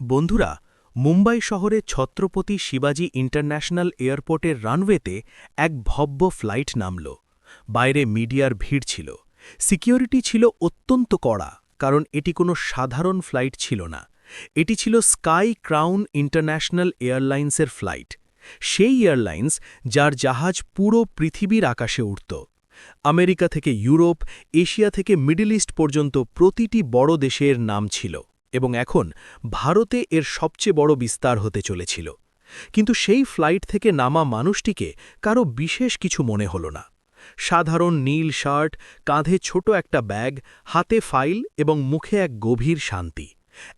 বন্ধুরা, মুম্বাই শহরে ছত্রপতি শিবাজি ইন্টারন্যাশনাল এয়ারপোর্টের রানওয়েতে এক ভব্য ফ্লাইট নামল। বাইরে মিডিয়ার ভিড় ছিল। সিকিউরিটি ছিল অত্যন্ত কড়া, কারণ এটি কোনো সাধারণ ফ্লাইট ছিল না। এটি ছিল স্কাই ক্রাউন ইন্টারন্যাশনাল এয়ারলাইন্সের ফ্লাইট। সেই এয়ারলাইন্স যার জাহাজ পুরো পৃথিবীর আকাশে উড়ত। আমেরিকা থেকে ইউরোপ, এশিয়া থেকে মিডল ইস্ট পর্যন্ত প্রতিটি বড় দেশের নাম ছিল। এবং এখন ভারতে এর সবচেয়ে বড় বিস্তার হতে চলেছিল। কিন্তু সেই ফ্লাইট থেকে নামা মানুষটিকে কারও বিশেষ কিছু মনে হল না। সাধারণ নীল শার্ট, কাঁধে ছোট একটা ব্যাগ, হাতে ফাইল এবং মুখে এক গভীর শান্তি।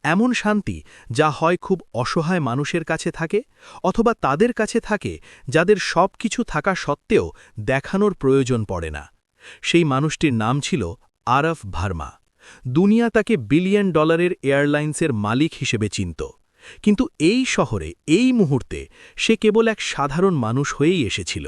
এমন শান্তি যা হয় খুব অসহায় মানুষের কাছে থাকে অথবা তাদের কাছে থাকে যাদের সব কিছু থাকা সত্ত্বেও দেখানোর প্রয়োজন পড়ে না। সেই মানুষটির নাম ছিল আরফ ভার্মা। দুনিয়া তাকে বিলিয়ন ডলারের এয়ারলাইন্সের মালিক হিসেবে চিনত। কিন্তু এই শহরে, এই মুহূর্তে, সে কেবল এক সাধারণ মানুষ হয়েই এসেছিল।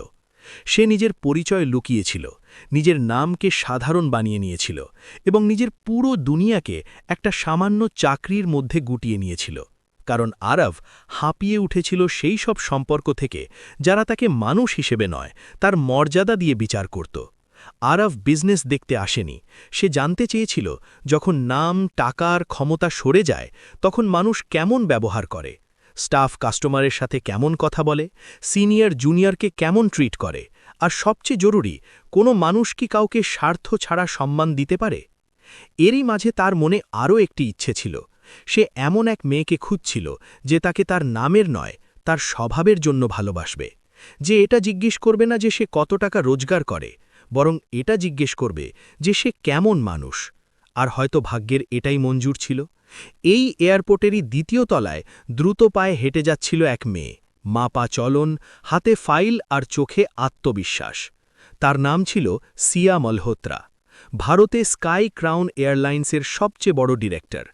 সে নিজের পরিচয় লুকিয়েছিল, নিজের নামকে সাধারণ বানিয়ে নিয়েছিল এবং নিজের পুরো দুনিয়াকে একটা সামান্য চাকরির মধ্যে গুটিয়ে নিয়েছিল। কারণ আরব হাঁপিয়ে উঠেছিল সেই সব সম্পর্ক থেকে, যারা তাকে মানুষ হিসেবে নয়, তার মর্যাদা দিয়ে বিচার করত। আরব বিজনেস দেখতে আসেনি। সে জানতে চেয়েছিল, যখন নাম, টাকার ক্ষমতা সরে যায়, তখন মানুষ কেমন ব্যবহার করে? স্টাফ কাস্টমারের সাথে কেমন কথা বলে? সিনিয়র জুনিয়রকে কেমন ট্রিট করে? আর সবচেয়ে জরুরি, কোনো মানুষ কি কাউকে স্বার্থ ছাড়া সম্মান দিতে পারে? এরই মাঝে তার মনে আরও একটি ইচ্ছে ছিল। সে এমন এক মেয়েকে খুঁজছিল, যে তাকে তার নামের নয়, তার স্বভাবের জন্য ভালোবাসবে। যে এটা জিজ্ঞেস করবে না যে সে কত টাকা রোজগার করে। বরং এটা জিজ্ঞেস করবে যে সে কেমন মানুষ। আর হয়তো ভাগ্যের এটাই মঞ্জুর ছিল। এই এয়ারপোর্টেরই দ্বিতীয় তলায় দ্রুত পায়ে হেঁটে যাচ্ছিল এক মেয়ে। মা পা চলন, হাতে ফাইল আর চোখে আত্মবিশ্বাস। তার নাম ছিল সিয়া মলহোত্রা। ভারতে স্কাই ক্রাউন এয়ারলাইন্সের সবচেয়ে বড় ডিরেক্টর।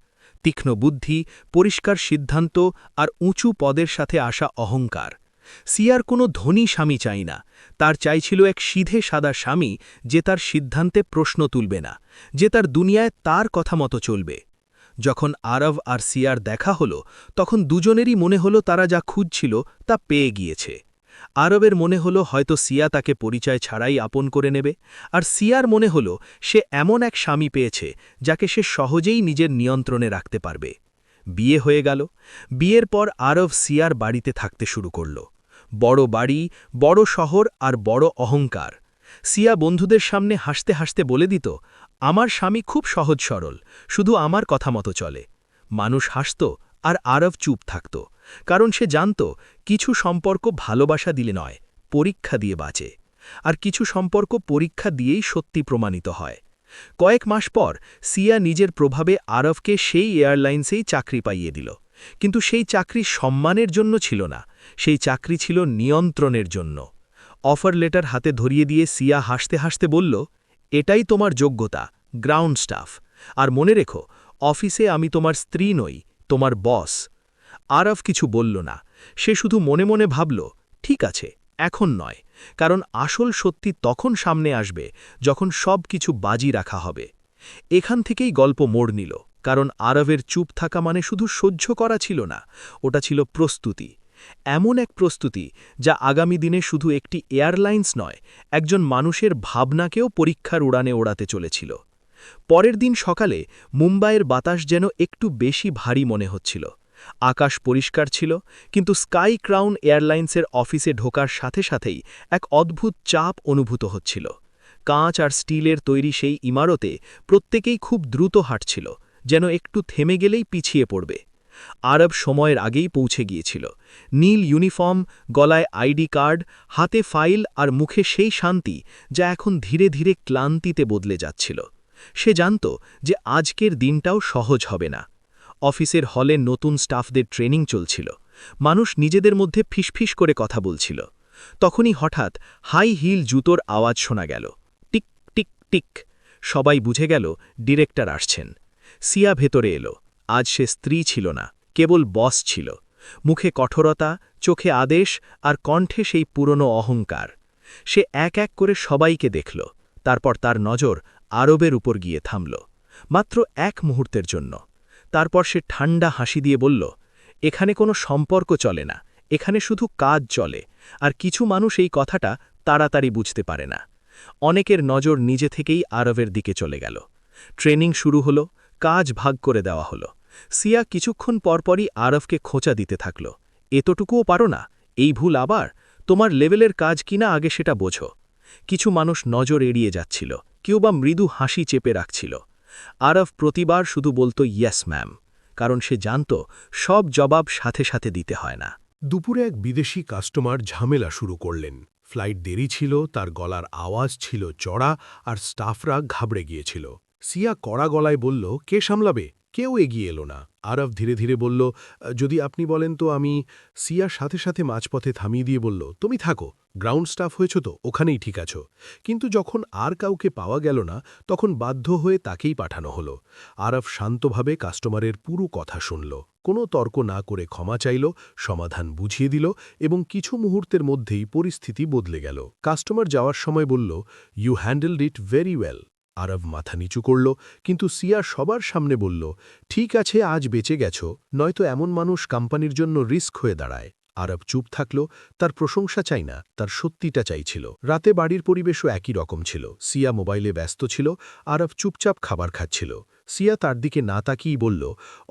তীক্ষ্ণ বুদ্ধি, পরিষ্কার সিদ্ধান্ত আর উঁচু পদের সাথে আসা অহংকার। সিয়ার কোনো ধনী স্বামী চাই না। তার চাইছিল এক সিধে সাদা স্বামী যে তার সিদ্ধান্তে প্রশ্ন তুলবে না, যে তার দুনিয়ায় তার কথা মতো চলবে। যখন আরব আর সিয়ার দেখা হলো, তখন দুজনেরই মনে হলো তারা যা খুঁজছিল তা পেয়ে গিয়েছে। আরবের মনে হলো হয়তো সিয়া তাকে পরিচয় ছাড়াই আপন করে নেবে, আর সিয়ার মনে হলো সে এমন এক স্বামী পেয়েছে যাকে সে সহজেই নিজের নিয়ন্ত্রণে রাখতে পারবে। বিয়ে হয়ে গেল। বিয়ের পর আরব সিয়ার বাড়িতে থাকতে শুরু করল। বড় বাড়ি, বড় শহর আর বড় অহংকার। সিয়া বন্ধুদের সামনে হাসতে হাসতে বলে দিত, আমার স্বামী খুব সহজ সরল, শুধু আমার কথা মতো চলে। মানুষ হাসত আর আরব চুপ থাকত, কারণ সে জানত কিছু সম্পর্ক ভালোবাসা দিলে নয়, পরীক্ষা দিয়ে বাঁচে, আর কিছু সম্পর্ক পরীক্ষা দিয়েই সত্যি প্রমাণিত হয়। কয়েক মাস পর সিয়া নিজের প্রভাবে আরবকে সেই এয়ারলাইন্সেই চাকরি পাইয়ে দিল, কিন্তু সেই চাকরি সম্মানের জন্য ছিল না সেই চাকরি ছিল নিয়ন্ত্রণের জন্য। অফার লেটার হাতে ধরিয়ে দিয়ে সিয়া হাসতে হাসতে বলল, এটাই তোমার যোগ্যতা, গ্রাউন্ড স্টাফ। আর মনে রেখো, অফিসে আমি তোমার স্ত্রী নই, তোমার বস। আরব কিছু বলল না। সে শুধু মনে মনে ভাবল, ঠিক আছে, এখন নয়। কারণ আসল সত্যি তখন সামনে আসবে, যখন সব কিছু বাজি রাখা হবে। এখান থেকেই গল্প মোড় নিল। কারণ আরবের চুপ থাকা মানে শুধু সহ্য করা ছিল না, ওটা ছিল প্রস্তুতি। এমন এক প্রস্তুতি যা আগামী দিনে শুধু একটি এয়ারলাইন্স নয়, একজন মানুষের ভাবনাকেও পরীক্ষার উড়ানে ওড়াতে চলেছিল। পরের দিন সকালে মুম্বাইয়ের বাতাস যেন একটু বেশি ভারী মনে হচ্ছিল। আকাশ পরিষ্কার ছিল, কিন্তু স্কাই ক্রাউন এয়ারলাইন্সের অফিসে ঢোকার সাথে সাথেই এক অদ্ভুত চাপ অনুভূত হচ্ছিল। কাঁচ আর স্টিলের তৈরি সেই ইমারতে প্রত্যেকেই খুব দ্রুত হাঁটছিল, যেন একটু থেমে গেলেই পিছিয়ে পড়বে। আরব সময়ের আগেই পৌঁছে গিয়েছিল। নীল ইউনিফর্ম, গলায় আইডি কার্ড, হাতে ফাইল আর মুখে সেই শান্তি যা এখন ধীরে ধীরে ক্লান্তিতে বদলে যাচ্ছিল। সে জানত যে আজকের দিনটাও সহজ হবে না। অফিসের হলে নতুন স্টাফদের ট্রেনিং চলছিল। মানুষ নিজেদের মধ্যে ফিসফিস করে কথা বলছিল। তখনই হঠাৎ হাই হিল জুতোর আওয়াজ শোনা গেল। Tick tick tick. সবাই বুঝে গেল, ডিরেক্টর আসছেন। সিয়া ভেতরে এলো। আজ সে স্ত্রী ছিল না, কেবল বস ছিল। মুখে কঠোরতা, চোখে আদেশ আর কণ্ঠে সেই পুরনো অহংকার। সে এক এক করে সবাইকে দেখল, তারপর তার নজর আরবের উপর গিয়ে থামল, মাত্র এক মুহূর্তের জন্য। তারপর সে ঠান্ডা হাসি দিয়ে বলল, এখানে কোনো সম্পর্ক চলে না, এখানে শুধু কাজ চলে, আর কিছু মানুষ এই কথাটা তাড়াতাড়ি বুঝতে পারে না। অনেকের নজর নিজে থেকেই আরবের দিকে চলে গেল। ট্রেনিং শুরু হলো, কাজ ভাগ করে দেওয়া হলো। সিয়া কিছুক্ষণ পরপরই আরফকে খোঁচা দিতে থাকল। এতটুকুও পারো না, এই ভুল আবার? তোমার লেভেলের কাজ কিনা আগে সেটা বোঝো। কিছু মানুষ নজর এড়িয়ে যাচ্ছিল, কেউ বা মৃদু হাসি চেপে রাখছিল। আরফ প্রতিবার শুধু বলতো, ইয়েস, ম্যাম, কারণ সে জানত, সব জবাব সাথে সাথে দিতে হয় না। দুপুরে এক বিদেশি কাস্টমার ঝামেলা শুরু করলেন। ফ্লাইট দেরি ছিল, তার গলার আওয়াজ ছিল চড়া, আর স্টাফরা ঘাবড়ে গিয়েছিল। সিয়া কড়া গলায় বলল, কে সামলাবে? কেউ এগিয়ে এলো না। আরব ধীরে ধীরে বলল, যদি আপনি বলেন তো, আমি সিয়ার সাথে সাথে মাঝপথে থামিয়ে দিয়ে বলল, তুমি থাকো, গ্রাউন্ড স্টাফ হয়েছ তো, ওখানেই ঠিক আছো। কিন্তু যখন আর কাউকে পাওয়া গেল না, তখন বাধ্য হয়ে তাকেই পাঠানো হলো। আরব শান্তভাবে কাস্টমারের পুরো কথা শুনল। কোনো তর্ক না করে ক্ষমা চাইল, সমাধান বুঝিয়ে দিল এবং কিছু মুহূর্তের মধ্যেই পরিস্থিতি বদলে গেল। কাস্টমার যাওয়ার সময় বলল you handled it very well Aarav মাথা নিচু করল, কিন্তু সিয়া সবার সামনে বলল, ঠিক আছে, আজ বেঁচে গেছ, নয়তো এমন মানুষ কোম্পানির জন্য রিস্ক হয়ে দাঁড়ায়। আরব চুপ থাকল, তার প্রশংসা চাই না, তার সত্যিটা চাইছিল। রাতে বাড়ির পরিবেশও একই রকম ছিল, সিয়া মোবাইলে ব্যস্ত ছিল, আরব চুপচাপ খাবার খাচ্ছিল। সিয়া তার দিকে না তাকিয়েই বলল,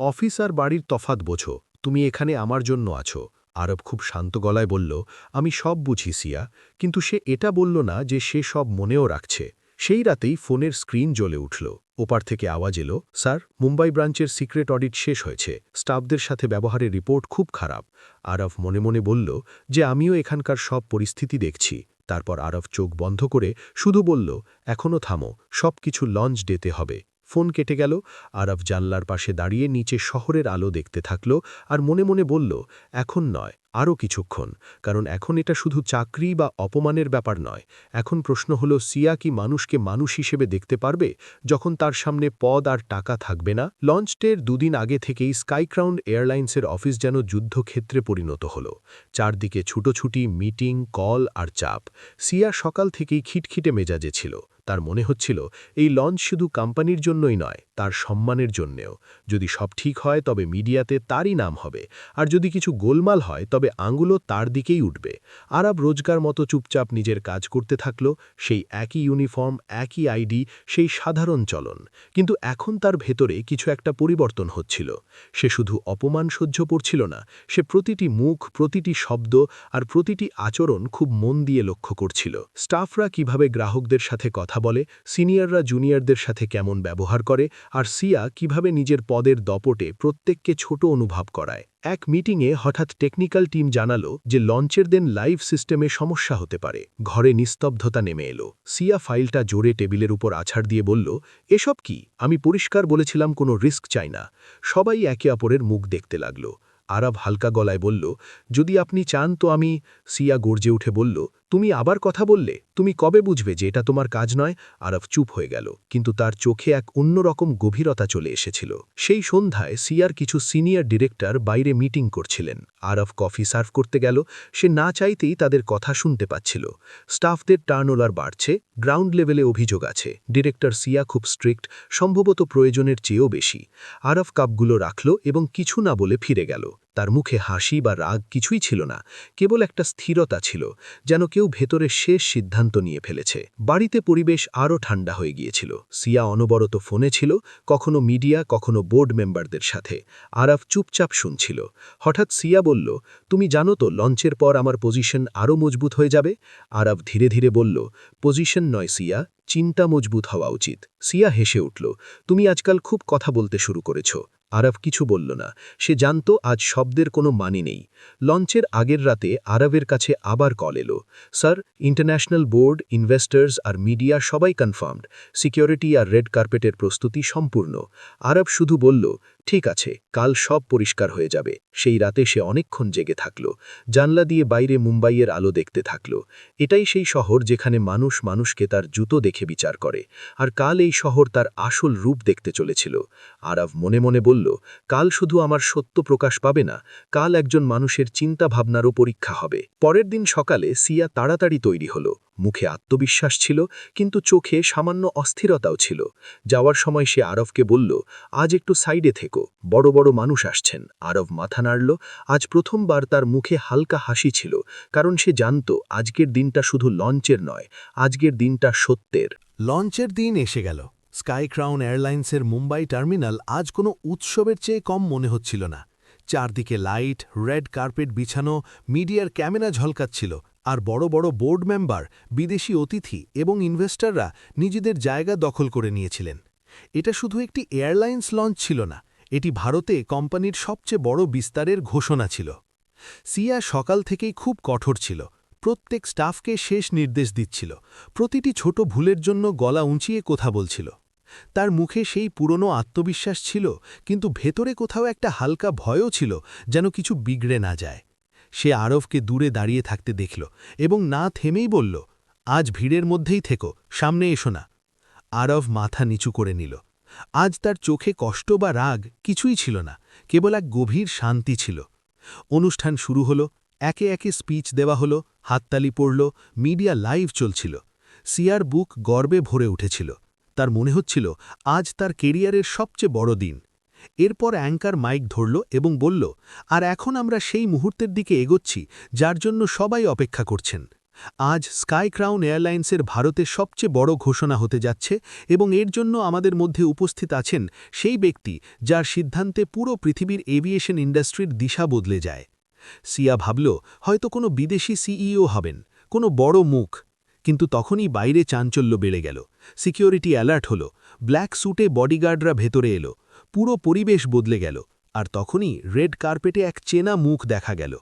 অফিস আর বাড়ির তফাত বোঝো, তুমি এখানে আমার জন্য আছো। আরব খুব শান্ত গলায় বলল, আমি সব বুঝি সিয়া, কিন্তু সে এটা বলল না যে সে সব মনেও রাখছে। সেই রাতেই ফোনের স্ক্রিন জ্বলে উঠল। ওপার থেকে আওয়াজ এলো, স্যার, মুম্বাই ব্রাঞ্চের সিক্রেট অডিট শেষ হয়েছে। স্টাফদের সাথে ব্যবহারের রিপোর্ট খুব খারাপ। আরব মনে মনে বলল যে, আমিও এখানকার সব পরিস্থিতি দেখছি। তারপর আরব চোখ বন্ধ করে শুধু বলল এখনও থামো সব কিছু লঞ্চ ডেতে হবে। ফোন কেটে গেল আরব জানলার পাশে দাঁড়িয়ে নিচে শহরের আলো দেখতে থাকল আর মনে মনে বলল, এখন নয়। আরও কিছুক্ষণ, কারণ এখন এটা শুধু চাকরি বা অপমানের ব্যাপার নয়। এখন প্রশ্ন হল, সিয়া কি মানুষকে মানুষ হিসেবে দেখতে পারবে? যখন তার সামনে পদ আর টাকা থাকবে না, লঞ্চটের দুদিন আগে থেকেই স্কাইক্রাউন্ড এয়ারলাইন্সের অফিস যেন যুদ্ধক্ষেত্রে পরিণত হল। চারদিকে ছুটোছুটি, মিটিং, কল আর চাপ। সিয়া সকাল থেকেই খিটখিটে মেজাজে ছিল। তার মনে হচ্ছিল, এই লঞ্চ শুধু কোম্পানির জন্যই নয় তার সম্মানের জন্যেও। যদি সব ঠিক হয়, তবে মিডিয়াতে তারই নাম হবে। আর যদি কিছু গোলমাল হয়, তবে আঙুলও তার দিকেই উঠবে। আরব রোজগার মতো চুপচাপ নিজের কাজ করতে থাকল, সেই একই ইউনিফর্ম, একই আইডি, সেই সাধারণ চলন। কিন্তু এখন তার ভেতরে কিছু একটা পরিবর্তন হচ্ছিল। সে শুধু অপমান সহ্য করছিল না, সে প্রতিটি মুখ, প্রতিটি শব্দ আর প্রতিটি আচরণ খুব মন দিয়ে লক্ষ্য করছিল। স্টাফরা কীভাবে গ্রাহকদের সাথে কথা বলে, সিনিয়ররা জুনিয়রদের সাথে কেমন ব্যবহার করে আর সিয়া কীভাবে নিজের পদের দপটে প্রত্যেককে ছোট অনুভব করায়। এক মিটিংয়ে হঠাৎ টেকনিক্যাল টিম জানালো যে লঞ্চের দেন লাইভ সিস্টেমে সমস্যা হতে পারে। ঘরে নিস্তব্ধতা নেমে এলো। সিয়া ফাইলটা জোরে টেবিলের উপর আছাড় দিয়ে বলল, এসব কি? আমি পরিষ্কার বলেছিলাম কোনো রিস্ক চাই না। সবাই একে অপরের মুখ দেখতে লাগল। আরব হালকা গলায় বলল, যদি আপনি চান তো আমি, সিয়া গর্জে উঠে বলল তুমি আবার কথা বললে, তুমি কবে বুঝবে যে এটা তোমার কাজ নয়? আরব চুপ হয়ে গেল, কিন্তু তার চোখে এক অন্যরকম গভীরতা চলে এসেছিল। সেই সন্ধ্যায় সিয়ার কিছু সিনিয়র ডিরেক্টর বাইরে মিটিং করছিলেন। আরব কফি সার্ভ করতে গেল, সে না চাইতেই তাদের কথা শুনতে পাচ্ছিল। স্টাফদের টার্নওলার বাড়ছে, গ্রাউন্ড লেভেলে অভিযোগ আছে। ডিরেক্টর সিয়া খুব স্ট্রিক্ট, সম্ভবত প্রয়োজনের চেয়েও বেশি। আরফ কাপগুলো রাখল এবং কিছু না বলে ফিরে গেল। তার মুখে হাসি বা রাগ কিছুই ছিল না, কেবল একটা স্থিরতা ছিল, যেন কেউ ভেতরে শেষ সিদ্ধান্ত নিয়ে ফেলেছে। বাড়িতে পরিবেশ আরও ঠান্ডা হয়ে গিয়েছিল। সিয়া অনবরত ফোনে ছিল, কখনো মিডিয়া, কখনো বোর্ড মেম্বারদের সাথে। আরাফ চুপচাপ শুনছিল। হঠাৎ সিয়া বলল, তুমি জানো তো, লঞ্চের পর আমার পজিশন আরও মজবুত হয়ে যাবে? আরাফ ধীরে ধীরে বলল, পজিশন নয় সিয়া, চিন্তা মজবুত হওয়া উচিত। সিয়া হেসে উঠল, তুমি আজকাল খুব কথা বলতে শুরু করেছ। আরব কিছু বলল না। সে জানত আজ শব্দের কোনো মানি নেই। লঞ্চের আগের রাতে আরবের কাছে আবার কল এলো। স্যার, ইন্টারন্যাশনাল বোর্ড, ইনভেস্টার্স আর মিডিয়া সবাই কনফার্মড। সিকিউরিটি আর রেড কার্পেটের প্রস্তুতি সম্পূর্ণ। আরব শুধু বলল ঠিক আছে, কাল সব পরিষ্কার হয়ে যাবে। সেই রাতে সে অনেকক্ষণ জেগে থাকল, জানলা দিয়ে বাইরে মুম্বাইয়ের আলো দেখতে থাকল। এটাই সেই শহর যেখানে মানুষ মানুষকে তার জুতো দেখে বিচার করে, আর কাল এই শহর তার আসল রূপ দেখতে চলেছিল। আরব মনে মনে বলল, কাল শুধু আমার সত্য প্রকাশ পাবে না, কাল একজন মানুষের চিন্তা ভাবনারও পরীক্ষা হবে। পরের দিন সকালে সিয়া তাড়াতাড়ি তৈরি হল। মুখে আত্মবিশ্বাস ছিল, কিন্তু চোখে সামান্য অস্থিরতাও ছিল। যাওয়ার সময় সে আরবকে বলল, আজ একটু সাইডে থেকো, বড় বড় মানুষ আসছেন। আরব মাথা নাড়ল। আজ প্রথমবার তার মুখে হালকা হাসি ছিল, কারণ সে জানত, আজকের দিনটা শুধু লঞ্চের নয়, আজকের দিনটা সত্যের। লঞ্চের দিন এসে গেল। স্কাই ক্রাউন এয়ারলাইন্সের মুম্বাই টার্মিনাল আজ কোনো উৎসবের চেয়ে কম মনে হচ্ছিল না। চারদিকে লাইট, রেড কার্পেট বিছানো, মিডিয়ার ক্যামেরা ঝলকাচ্ছিল আর বড় বড় বোর্ড মেম্বার, বিদেশি অতিথি এবং ইনভেস্টররা নিজেদের জায়গা দখল করে নিয়েছিলেন। এটা শুধু একটি এয়ারলাইন্স লঞ্চ ছিল না, এটি ভারতে কোম্পানির সবচেয়ে বড় বিস্তারের ঘোষণা ছিল। সিয়া সকাল থেকেই খুব কঠোর ছিল, প্রত্যেক স্টাফকে শেষ নির্দেশ দিচ্ছিল, প্রতিটি ছোট ভুলের জন্য গলা উঁচিয়ে কথা বলছিল। তার মুখে সেই পুরনো আত্মবিশ্বাস ছিল, কিন্তু ভেতরে কোথাও একটা হালকা ভয়ও ছিল, যেন কিছু বিগড়ে না যায়। সে আরবকে দূরে দাঁড়িয়ে থাকতে দেখল এবং না থেমেই বলল, আজ ভিড়ের মধ্যেই থেকো, সামনে এসো না। আরব মাথা নিচু করে নিল। আজ তার চোখে কষ্ট বা রাগ কিছুই ছিল না, কেবল এক গভীর শান্তি ছিল। অনুষ্ঠান শুরু হলো, একে একে স্পিচ দেওয়া হলো, হাততালি পড়ল, মিডিয়া লাইভ চলছিল। সিয়ার বুক গর্বে ভরে উঠেছিল। তার মনে হচ্ছিল, আজ তার কেরিয়ারের সবচেয়ে বড় দিন। এরপর অ্যাঙ্কার মাইক ধরল এবং বলল, আর এখন আমরা সেই মুহূর্তের দিকে এগোচ্ছি, যার জন্য সবাই অপেক্ষা করছেন। আজ স্কাই ক্রাউন এয়ারলাইন্সের ভারতের সবচেয়ে বড় ঘোষণা হতে যাচ্ছে এবং এর জন্য আমাদের মধ্যে উপস্থিত আছেন সেই ব্যক্তি যার সিদ্ধান্তে পুরো পৃথিবীর এভিয়েশন ইন্ডাস্ট্রির দিশা বদলে যায়। সিয়া ভাবল, হয়তো কোনো বিদেশি সিইও হবেন, কোনো বড় মুখ। কিন্তু তখনই বাইরে চাঞ্চল্য বেড়ে গেল। সিকিউরিটি অ্যালার্ট হল, ব্ল্যাক স্যুটে বডিগার্ডরা ভেতরে এলো পুরো পরিবেশ বদলে গেল, আর তখনই রেড কার্পেটে এক চেনা মুখ দেখা গেল।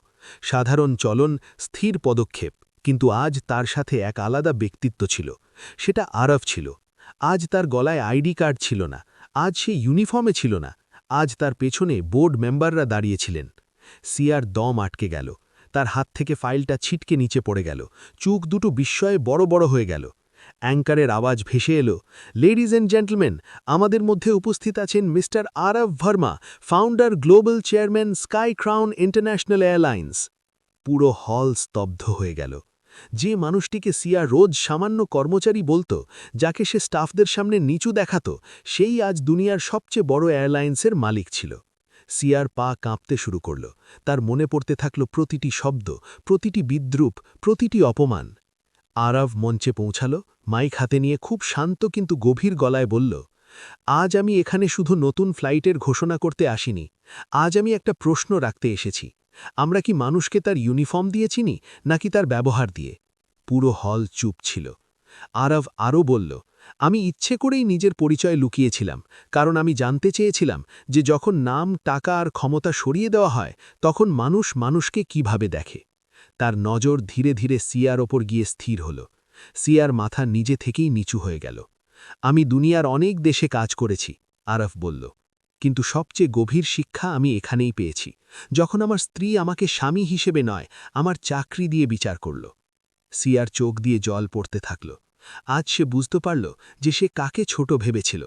সাধারণ চলন, স্থির পদক্ষেপ, কিন্তু আজ তার সাথে এক আলাদা ব্যক্তিত্ব ছিল। সেটা আরব ছিল। আজ তার গলায় আইডি কার্ড ছিল না। আজ সে ইউনিফর্মে ছিল না। আজ তার পেছনে বোর্ড মেম্বাররা দাঁড়িয়েছিলেন। সিয়ার দম আটকে গেল। তার হাত থেকে ফাইলটা ছিটকে নিচে পড়ে গেল। চুক দুটো বিস্ময়ে বড় বড় হয়ে গেল। অ্যাঙ্কারের আওয়াজ ভেসে এলো। লেডিজ অ্যান্ড জেন্টলম্যান, আমাদের মধ্যে উপস্থিত আছেন mister Aarav Verma, founder global chairman sky crown international airlines. পুরো হল স্তব্ধ হয়ে গেল। যে মানুষটিকে সিয়া রোজ সামান্য কর্মচারী বলতো, যাকে সে স্টাফদের সামনে নিচু দেখাত, সেই আজ দুনিয়ার সবচেয়ে বড় এয়ারলাইন্সের মালিক ছিল। সিয়ার পা কাঁপতে শুরু করল। তার মনে পড়তে থাকল প্রতিটি শব্দ, প্রতিটি বিদ্রুপ, প্রতিটি অপমান। আরব মঞ্চে পৌঁছাল, মাইক হাতে নিয়ে খুব শান্ত কিন্তু গভীর গলায় বলল, আজ আমি এখানে শুধু নতুন ফ্লাইটের ঘোষণা করতে আসিনি। আজ আমি একটা প্রশ্ন রাখতে এসেছি। আমরা কি মানুষকে তার ইউনিফর্ম দিয়ে চিনি, নাকি তার ব্যবহার দিয়ে? পুরো হল চুপ ছিল। আরব আরও বলল, আমি ইচ্ছে করেই নিজের পরিচয় লুকিয়েছিলাম, কারণ আমি জানতে চেয়েছিলাম যে যখন নাম, টাকা আর ক্ষমতা সরিয়ে দেওয়া হয়, তখন মানুষ মানুষকে কীভাবে দেখে? তার নজর ধীরে ধীরে সিয়ার ওপর গিয়ে স্থির হল। সিয়ার মাথা নিজে থেকেই নিচু হয়ে গেল। আমি দুনিয়ার অনেক দেশে কাজ করেছি, আরফ বলল। কিন্তু সবচেয়ে গভীর শিক্ষা আমি এখানেই পেয়েছি। যখন আমার স্ত্রী আমাকে স্বামী হিসেবে নয়, আমার চাকরি দিয়ে বিচার করল। সিয়ার চোখ দিয়ে জল পড়তে থাকল। আজ সে বুঝতে পারল যে সে কাকে ছোট ভেবেছিল।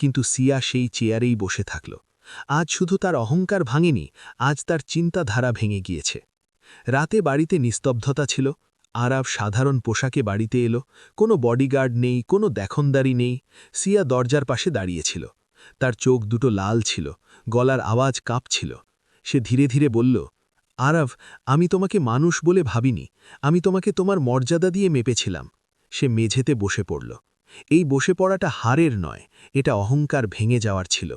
কিন্তু সিয়া সেই চেয়ারেই বসে থাকল। আজ শুধু তার অহংকার ভাঙেনি, আজ তার চিন্তাধারা ভেঙে গিয়েছে। রাতে বাড়িতে নিস্তব্ধতা ছিল আরাব সাধারণ পোশাকে বাড়িতে এলো, কোনো বডিগার্ড নেই, কোনো দেখনদারি নেই, সিয়া দরজার পাশে দাঁড়িয়েছিল তার চোখ দুটো লাল ছিল, গলার আওয়াজ কাঁপছিল। সে ধীরে ধীরে বলল আরব আমি তোমাকে মানুষ বলে ভাবিনি, আমি তোমাকে তোমার মর্যাদা দিয়ে মেপেছিলাম। সে মেঝেতে বসে পড়ল। এই বসে পড়াটা হারের নয়, এটা অহংকার ভেঙে যাওয়ার ছিল।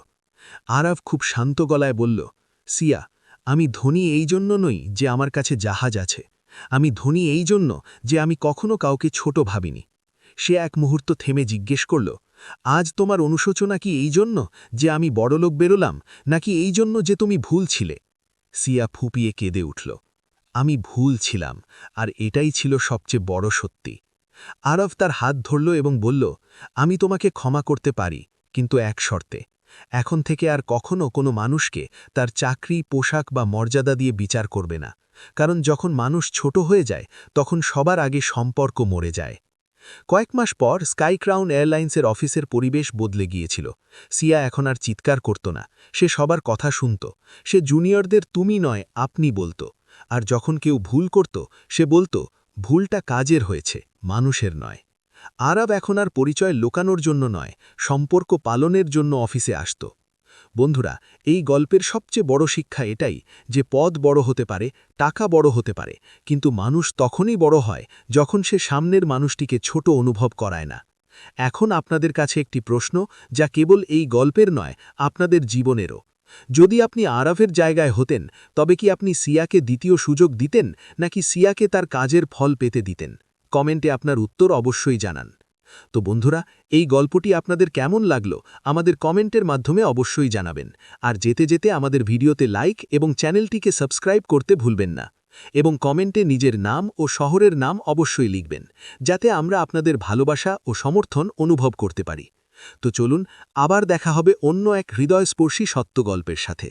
আরব খুব শান্ত গলায় বলল, সিয়া আমি ধনী এই জন্য নই যে আমার কাছে জাহাজ আছে। আমি ধনী এই জন্য যে আমি কখনো কাউকে ছোট ভাবিনি। সে এক মুহূর্ত থেমে জিজ্ঞেস করল, আজ তোমার অনুশোচনা কি এই জন্য যে আমি বড়লোক বেরোলাম, নাকি এই জন্য যে তুমি ভুল ছিলে? সিয়া ফুপিয়ে কেঁদে উঠল, আমি ভুল ছিলাম, আর এটাই ছিল সবচেয়ে বড় সত্যি। আরব তার হাত ধরল এবং বলল, আমি তোমাকে ক্ষমা করতে পারি, কিন্তু এক শর্তে। এখন থেকে আর কখনো কোনো মানুষকে তার চাকরি, পোশাক বা মর্যাদা দিয়ে বিচার করবে না। কারণ যখন মানুষ ছোট হয়ে যায়, তখন সবার আগে সম্পর্ক মরে যায়। কয়েক মাস পর স্কাই ক্রাউন এয়ারলাইন্সের অফিসের পরিবেশ বদলে গিয়েছিল। সিয়া এখন আর চিৎকার করত না। সে সবার কথা শুনত। সে জুনিয়রদের তুমি নয়, আপনি বলতো। আর যখন কেউ ভুল করত, সে বলতো, ভুলটা কাজের হয়েছে, মানুষের নয়। আরব এখন আর পরিচয় লোকানোর জন্য নয়, সম্পর্ক পালনের জন্য অফিসে আসত। বন্ধুরা, এই গল্পের সবচেয়ে বড় শিক্ষা এটাই যে পদ বড় হতে পারে, টাকা বড় হতে পারে, কিন্তু মানুষ তখনই বড় হয় যখন সে সামনের মানুষটিকে ছোট অনুভব করায় না। এখন আপনাদের কাছে একটি প্রশ্ন, যা কেবল এই গল্পের নয়, আপনাদের জীবনেরও। যদি আপনি আরবের জায়গায় হতেন, তবে কি আপনি সিয়াকে দ্বিতীয় সুযোগ দিতেন, নাকি সিয়াকে তার কাজের ফল পেতে দিতেন? কমেন্টে আপনার উত্তর অবশ্যই জানান। তো বন্ধুরা, এই গল্পটি আপনাদের কেমন লাগল আমাদের কমেন্টের মাধ্যমে অবশ্যই জানাবেন। আর যেতে যেতে আমাদের ভিডিওতে লাইক এবং চ্যানেলটিকে সাবস্ক্রাইব করতে ভুলবেন না। এবং কমেন্টে নিজের নাম ও শহরের নাম অবশ্যই লিখবেন, যাতে আমরা আপনাদের ভালোবাসা ও সমর্থন অনুভব করতে পারি। তো চলুন, আবার দেখা হবে অন্য এক হৃদয়স্পর্শী সত্য গল্পের সাথে।